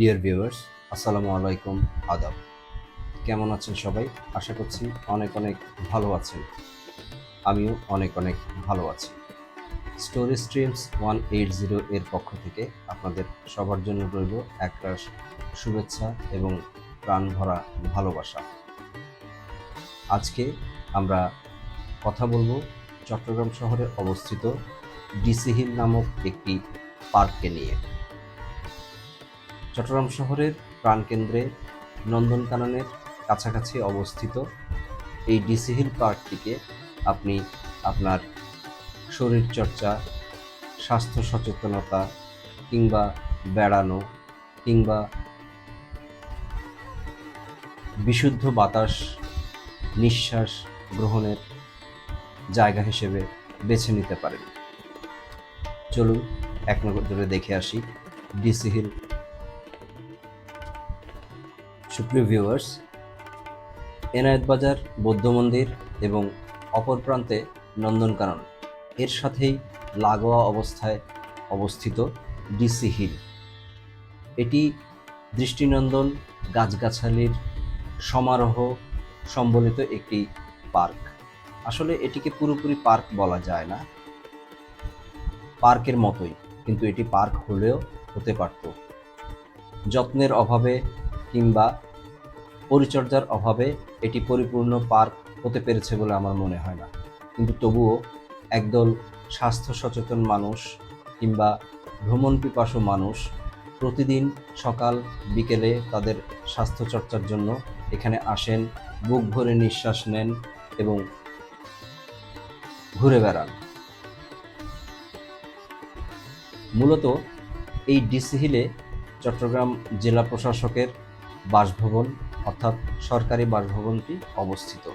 Dear viewers আসসালামু আলাইকুম, আদাব। কেমন আছেন সবাই? আশা করছি অনেক অনেক ভালো আছেন। আমিও অনেক অনেক ভালো আছি। Story streams one eight zero এর পক্ষ থেকে আপনাদের সবার জন্য রইল একরাশ শুভেচ্ছা এবং প্রাণ ভরা ভালোবাসা। আজকে আমরা কথা বলব চট্টগ্রাম শহরে অবস্থিত ডিসি হিল নামক একটি পার্ককে নিয়ে। চট্টগ্রাম শহরের প্রাণকেন্দ্রে নন্দনকাননের কাছাকাছি অবস্থিত এই ডিসি হিল পার্কটিকে আপনি আপনার শরীরচর্চা, স্বাস্থ্য সচেতনতা কিংবা বেড়ানো কিংবা বিশুদ্ধ বাতাস, নিঃশ্বাস গ্রহণের জায়গা হিসেবে বেছে নিতে পারেন। চলুন এক নজরে দেখে আসি ডিসি হিল সুপ্রিয় ভিউয়ার্স এনায়েত বাজার, বৌদ্ধ মন্দির এবং অপর প্রান্তে নন্দনকানন। এর সাথেই লাগোয়া অবস্থায় অবস্থিত ডিসি হিল এটি দৃষ্টিনন্দন গাছগাছালির সমারোহ সম্বলিত একটি পার্ক। আসলে এটিকে পুরোপুরি পার্ক বলা যায় না। পার্কের মতোই, কিন্তু এটি পার্ক হলেও হতে পারত। যত্নের অভাবে কিংবা পরিচর্যার অভাবে এটি পরিপূর্ণ পার্ক হতে পেরেছে বলে আমার মনে হয় না। কিন্তু তবুও একদল স্বাস্থ্য সচেতন মানুষ কিংবা ভ্রমণ পিপাসু মানুষ প্রতিদিন সকাল, বিকেলে তাদের স্বাস্থ্যচর্চার জন্য এখানে আসেন, বুক ভরে নিঃশ্বাস নেন এবং ঘুরে বেড়ান। মূলত এই ডিসি হিলে চট্টগ্রাম জেলা প্রশাসকের বাসভবন, অর্থাৎ সরকারি বাসভবনটি অবস্থিত।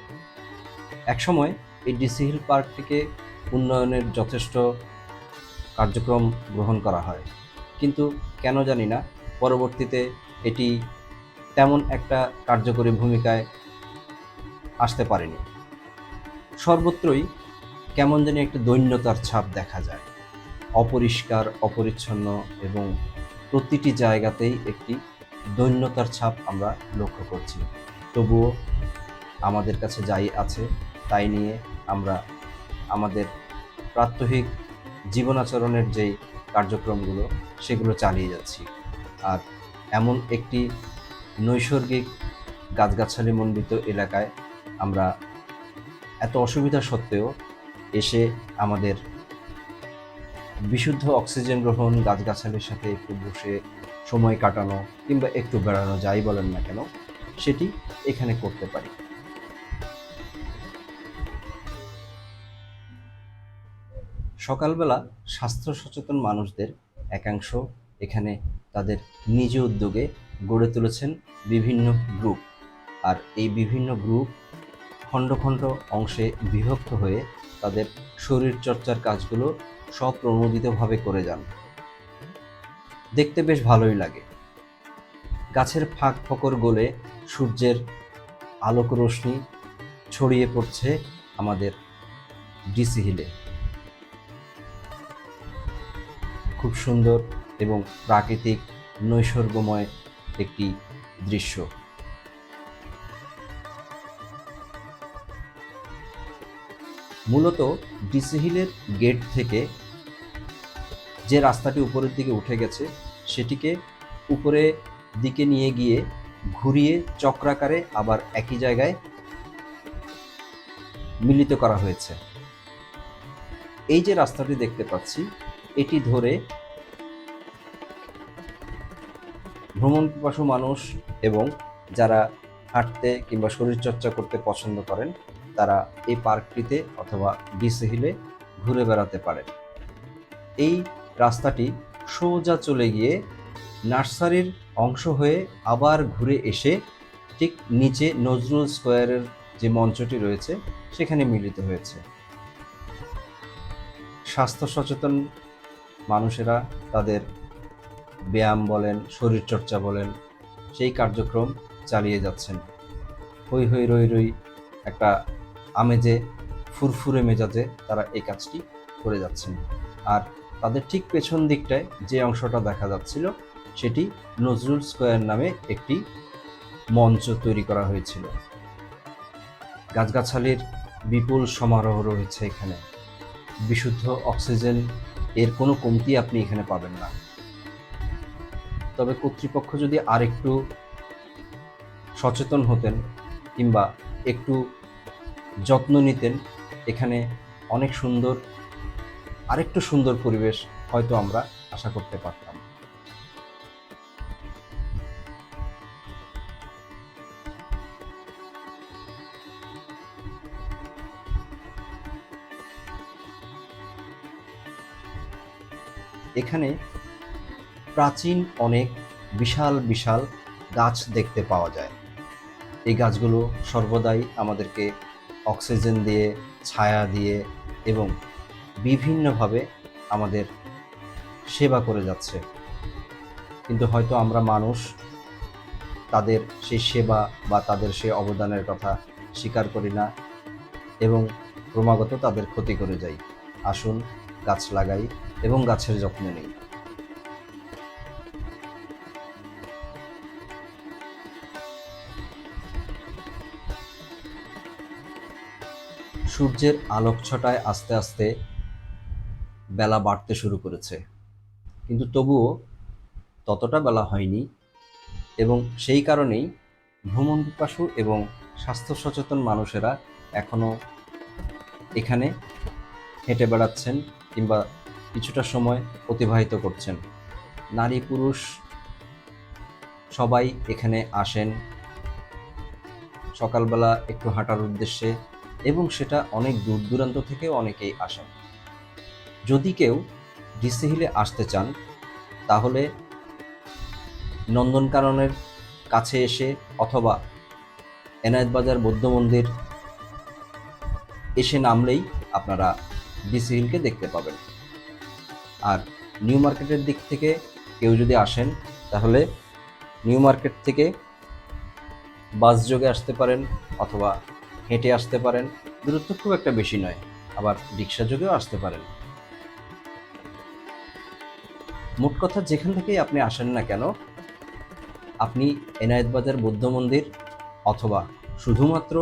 একসময় এই ডিসি হিল পার্কটিকে উন্নয়নের যথেষ্ট কার্যক্রম গ্রহণ করা হয়। কিন্তু কেন জানি না, পরবর্তীতে এটি তেমন একটা কার্যকরী ভূমিকায় আসতে পারেনি। সর্বত্রই কেমন জানি একটা দৈন্যতার ছাপ দেখা যায়। অপরিষ্কার, অপরিচ্ছন্ন এবং প্রতিটি জায়গাতেই একটি দৈন্যতার ছাপ আমরা লক্ষ্য করছি। তবুও আমাদের কাছে যাই আছে, তাই নিয়ে আমরা আমাদের প্রাত্যহিক জীবনাচরণের যেই কার্যক্রমগুলো, সেগুলো চালিয়ে যাচ্ছি। আর এমন একটি নৈসর্গিক গাছগাছালি মণ্ডিত এলাকায় আমরা এত অসুবিধা সত্ত্বেও এসে আমাদের বিশুদ্ধ অক্সিজেন গ্রহণ গাছগাছালির সাথে একটু বসে সময় কাটানো কিংবা একটু বেড়ানো, যাই বলেন না কেন, সেটি এখানে করতে পারি। সকালবেলা স্বাস্থ্য সচেতন মানুষদের একাংশ এখানে তাদের নিজ উদ্যোগে গড়ে তুলেছেন বিভিন্ন গ্রুপ। আর এই বিভিন্ন গ্রুপ খণ্ড খণ্ড অংশে বিভক্ত হয়ে তাদের শরীরচর্চার কাজগুলো স্বপ্রণোদিতভাবে করে যান। দেখতে বেশ ভালোই লাগে। গাছের ফাঁক ফকর গলে সূর্যের আলোক রশ্মি ছড়িয়ে পড়ছে আমাদের ডিসি হিলে খুব সুন্দর এবং প্রাকৃতিক নৈসর্গময় একটি দৃশ্য। মূলত ডিসি হিলের গেট থেকে যে রাস্তাটি উপরের দিকে উঠে গেছে সেটিকে উপরে দিকে নিয়ে গিয়ে ঘুরিয়ে চক্রাকারে আবার একই জায়গায় মিলিত করা হয়েছে। এই যে রাস্তাটি দেখতে পাচ্ছি, এটি ধরে ভ্রমণ পিপাসু মানুষ এবং যারা হাঁটতে কিংবা শরীরচর্চা করতে পছন্দ করেন, তারা এই পার্কটিতে অথবা ডিসি হিলে ঘুরে বেড়াতে পারেন। এই রাস্তাটি সোজা চলে গিয়ে নার্সারির অংশ হয়ে আবার ঘুরে এসে ঠিক নিচে নজরুল স্কোয়ারের যে মঞ্চটি রয়েছে, সেখানে মিলিত হয়েছে। স্বাস্থ্য সচেতন মানুষেরা তাদের ব্যায়াম বলেন, শরীরচর্চা বলেন, সেই কার্যক্রম চালিয়ে যাচ্ছেন। হই হই রই রই একটা আমেজে, ফুরফুরে মেজাজে তারা এই কাজটি করে যাচ্ছেন। আর তাদের ঠিক পেছন দিকটায় যে অংশটা দেখা যাচ্ছিল, সেটি নজরুল স্কোয়ার নামে একটি মঞ্চ তৈরি করা হয়েছিল। গাছগাছালির বিপুল সমারোহ রয়েছে এখানে। বিশুদ্ধ অক্সিজেন এর কোনো কমতি আপনি এখানে পাবেন না। তবে কর্তৃপক্ষ যদি আরেকটু সচেতন হতেন কিংবা একটু যত্ন নিতেন, এখানে অনেক সুন্দর আরেকটু সুন্দর পরিবেশ হয়তো আমরা আশা করতে পারতাম। এখানে প্রাচীন অনেক বিশাল বিশাল গাছ দেখতে পাওয়া যায়। এই গাছগুলো সর্বদাই আমাদেরকে অক্সিজেন দিয়ে, ছায়া দিয়ে এবং বিভিন্নভাবে আমাদের সেবা করে যাচ্ছে। কিন্তু হয়তো আমরা মানুষ, তাদের সেই সেবা বা তাদের সেই অবদানের কথা স্বীকার করি না এবং ক্রমাগত তাদের ক্ষতি করে যাই। আসুন, গাছ লাগাই এবং গাছের যত্ন নেই। সূর্যের আলোক ছটায় আস্তে আস্তে বেলা বাড়তে শুরু করেছে। কিন্তু তবুও ততটা বেলা হয়নি এবং সেই কারণেই ভ্রমণ পিপাসু এবং স্বাস্থ্য সচেতন মানুষেরা এখনও এখানে হেঁটে বেড়াচ্ছেন কিংবা কিছুটা সময় অতিবাহিত করছেন। নারী পুরুষ সবাই এখানে আসেন। সকালবেলা একটু হাঁটার উদ্দেশ্যে এবং সেটা অনেক দূর দূরান্ত থেকেও অনেকেই আসেন। যদি কেউ ডিসি হিলে আসতে চান, তাহলে নন্দনকাননের কাছে এসে অথবা এনায়েত বাজার বৌদ্ধ মন্দির এসে নামলেই আপনারা ডিসি হিলকে দেখতে পাবেন। আর নিউ মার্কেটের দিক থেকে কেউ যদি আসেন, তাহলে নিউ মার্কেট থেকে বাস যোগে আসতে পারেন অথবা হেঁটে আসতে পারেন। দূরত্ব খুব একটা বেশি নয়, আবার রিক্সা যোগেও আসতে পারেন। মোট কথা যেখান থেকেই আপনি আসেন না কেন, আপনি এনায়েতবাজার বৌদ্ধ মন্দির অথবা শুধুমাত্র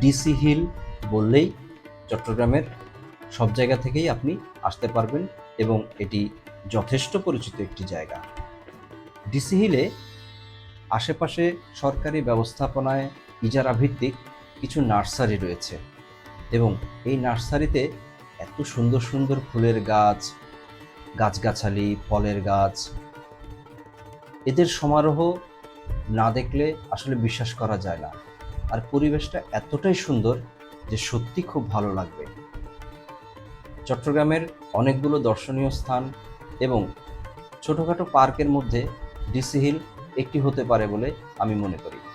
ডিসি হিল বললেই চট্টগ্রামের সব জায়গা থেকেই আপনি আসতে পারবেন এবং এটি যথেষ্ট পরিচিত একটি জায়গা। ডিসি হিলে আশেপাশে সরকারি ব্যবস্থাপনায় ইজারা ভিত্তিক কিছু নার্সারি রয়েছে এবং এই নার্সারিতে এত সুন্দর সুন্দর ফুলের গাছ গাছগাছালি, ফলের গাছ। এদের সমারোহ না দেখলে আসলে বিশ্বাস করা যায় না। আর পরিবেশটা এতটাই সুন্দর যে সত্যি খুব ভালো লাগবে। চট্টগ্রামের অনেকগুলো দর্শনীয় স্থান এবং ছোটোখাটো পার্কের মধ্যে ডিসি হিল একটি হতে পারে বলে আমি মনে করি।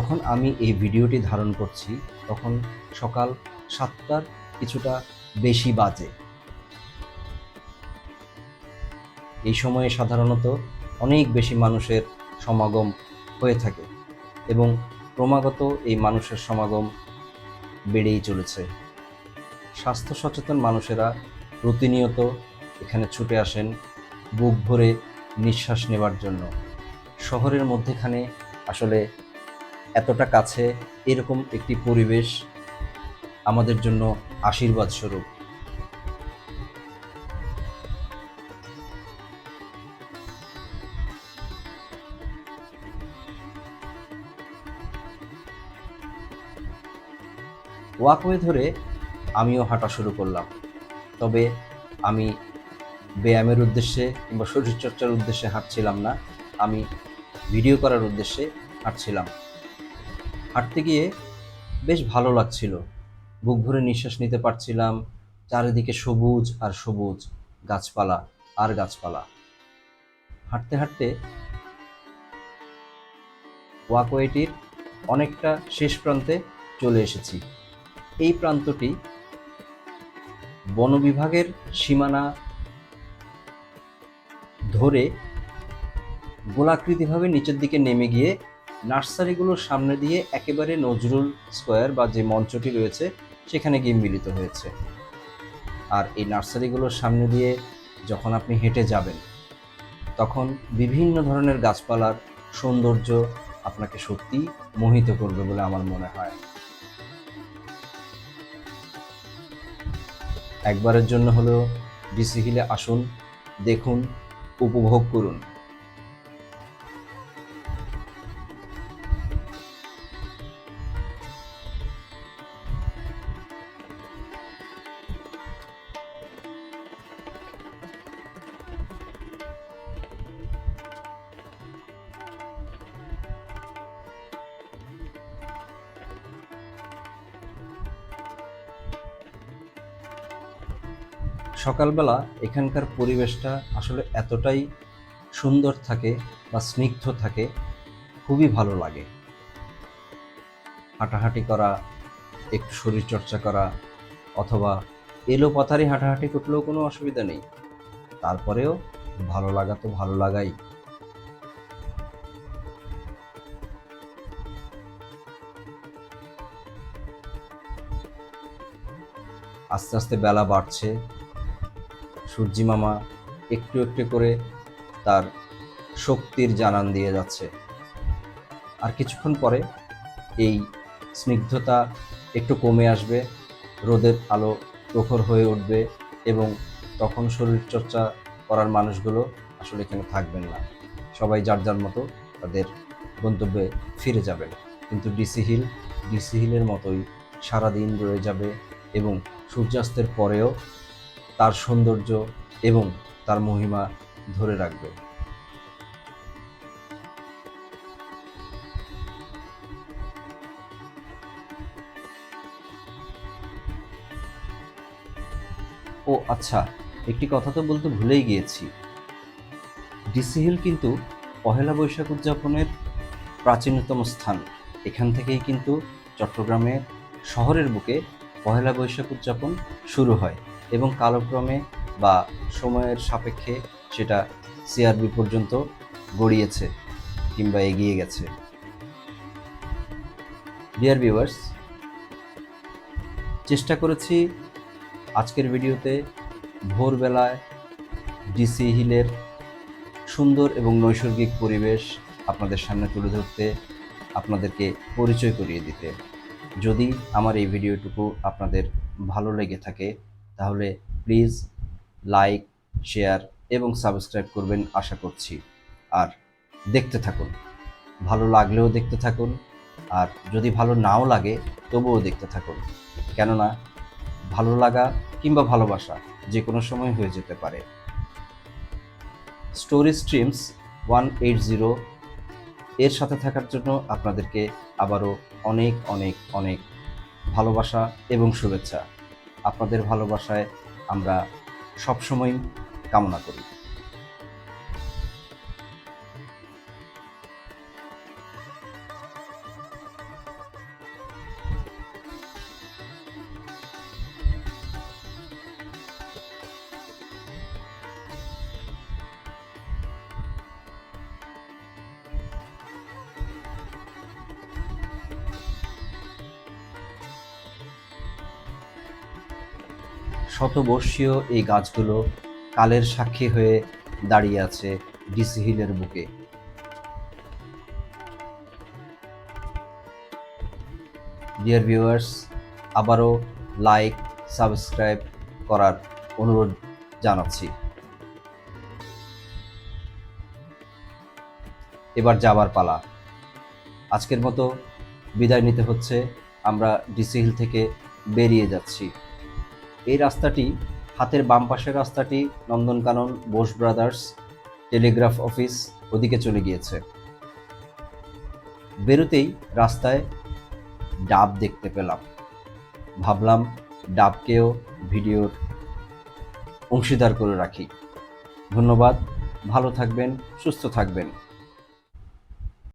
যখন আমি এই ভিডিওটি ধারণ করছি, তখন সকাল সাতটার কিছুটা বেশি বাজে। এই সময়ে সাধারণত অনেক বেশি মানুষের সমাগম হয়ে থাকে এবং ক্রমাগত এই মানুষের সমাগম বেড়েই চলেছে। স্বাস্থ্য সচেতন মানুষেরা প্রতিনিয়ত এখানে ছুটে আসেন বুক ভরে নিঃশ্বাস নেবার জন্য। শহরের মধ্যেখানে আসলে এতটা কাছে, এরকম একটি পরিবেশ আমাদের জন্য আশীর্বাদ স্বরূপ। ওয়াকওয়ে ধরে আমিও হাঁটা শুরু করলাম। তবে আমি ব্যায়ামের উদ্দেশ্যে কিংবা শরীরচর্চার উদ্দেশ্যে হাঁটছিলাম না, আমি ভিডিও করার উদ্দেশ্যে হাঁটছিলাম। হাঁটতে গিয়ে বেশ ভালো লাগছিল। বুক ভরে নিঃশ্বাস নিতে পারছিলাম, চারিদিকে সবুজ আর সবুজ গাছপালা আর গাছপালা। হাঁটতে হাঁটতে ওয়াকওয়েটির অনেকটা শেষ প্রান্তে চলে এসেছি। এই প্রান্তটি বন বিভাগের সীমানা ধরে গোলাকৃতিভাবে নিচের দিকে নেমে গিয়ে নার্সারিগুলোর সামনে দিয়ে একেবারে নজরুল স্কোয়ার বা যে মঞ্চটি রয়েছে, সেখানে গিয়ে মিলিত হয়েছে। আর এই নার্সারিগুলোর সামনে দিয়ে যখন আপনি হেঁটে যাবেন, তখন বিভিন্ন ধরনের গাছপালার সৌন্দর্য আপনাকে সত্যি মোহিত করবে বলে আমার মনে হয়। একবারের জন্য হলেও ডিসি হিলে আসুন, দেখুন, উপভোগ করুন। সকালবেলা এখানকার পরিবেশটা আসলে এতটাই সুন্দর থাকে বা স্নিগ্ধ থাকে, খুবই ভালো লাগে। হাঁটাহাঁটি করা, একটু শরীরচর্চা করা, অথবা এলো পথারি হাঁটাহাঁটি করলেও কোনো অসুবিধা নেই। তারপরেও ভালো লাগা তো ভালো লাগাই। আস্তে আস্তে বেলা বাড়ছে সূর্যি মামা একটু একটু করে তার শক্তির জানান দিয়ে যাচ্ছে। আর কিছুক্ষণ পরে এই স্নিগ্ধতা একটু কমে আসবে, রোদের আলো প্রখর হয়ে উঠবে এবং তখন শরীরচর্চা করার মানুষগুলো আসলে এখানে থাকবেন না। সবাই যার যার মতো তাদের গন্তব্যে ফিরে যাবেন। কিন্তু ডিসি হিল, ডিসি হিলের মতোই সারাদিন রয়ে যাবে এবং সূর্যাস্তের পরেও তার সৌন্দর্য এবং তার মহিমা ধরে রাখবে। ও আচ্ছা একটি কথা তো বলতে ভুলেই গিয়েছি। ডিসি হিল কিন্তু পহেলা বৈশাখ উদযাপনের প্রাচীনতম স্থান। এখান থেকেই কিন্তু চট্টগ্রামে শহরের বুকে পহেলা বৈশাখ উদযাপন শুরু হয়। এবং কালক্রমে বা সময়ের সাপেক্ষে সেটা সিআরবি পর্যন্ত গড়িয়েছে কিংবা এগিয়ে গেছে। ডিয়ার ভিউয়ার্স চেষ্টা করেছি আজকের ভিডিওতে ভোরবেলায় ডিসি হিলের সুন্দর এবং নৈসর্গিক পরিবেশ আপনাদের সামনে তুলে ধরতে আপনাদেরকে পরিচয় করিয়ে দিতে। যদি আমার এই ভিডিওটুকু আপনাদের ভালো লেগে থাকে তাহলে প্লিজ লাইক, শেয়ার এবং সাবস্ক্রাইব করবেন আশা করছি। আর দেখতে থাকুন। ভালো লাগলেও দেখতে থাকুন। আর যদি ভালো নাও লাগে, তবুও দেখতে থাকুন। কেননা ভালো লাগা কিংবা ভালোবাসা যে কোনো সময় হয়ে যেতে পারে। Story streams one eight zero এর সাথে থাকার জন্য আপনাদেরকে আবারও অনেক অনেক অনেক ভালোবাসা এবং শুভেচ্ছা। আপনাদের ভালোবাসায় আমরা সবসময় কামনা করি। শতবর্ষীয় এই গাছগুলো কালের সাক্ষী হয়ে দাঁড়িয়ে আছে ডিসি হিলের বুকে। ডিয়ার ভিউয়ার্স আবারও লাইক সাবস্ক্রাইব করার অনুরোধ জানাচ্ছি। এবার যাবার পালা। আজকের মতো বিদায় নিতে হচ্ছে। আমরা ডিসি হিল থেকে বেরিয়ে যাচ্ছি। এই রাস্তাটি, হাতের বাম পাশের রাস্তাটি Nandankanan, Bose brothers, telegraph office ওদিকে চলে গিয়েছে। বেরোতেই রাস্তায় ডাব দেখতে পেলাম। ভাবলাম ডাবকেও ভিডিওর অংশীদার করে রাখি। ধন্যবাদ, ভালো থাকবেন, সুস্থ থাকবেন।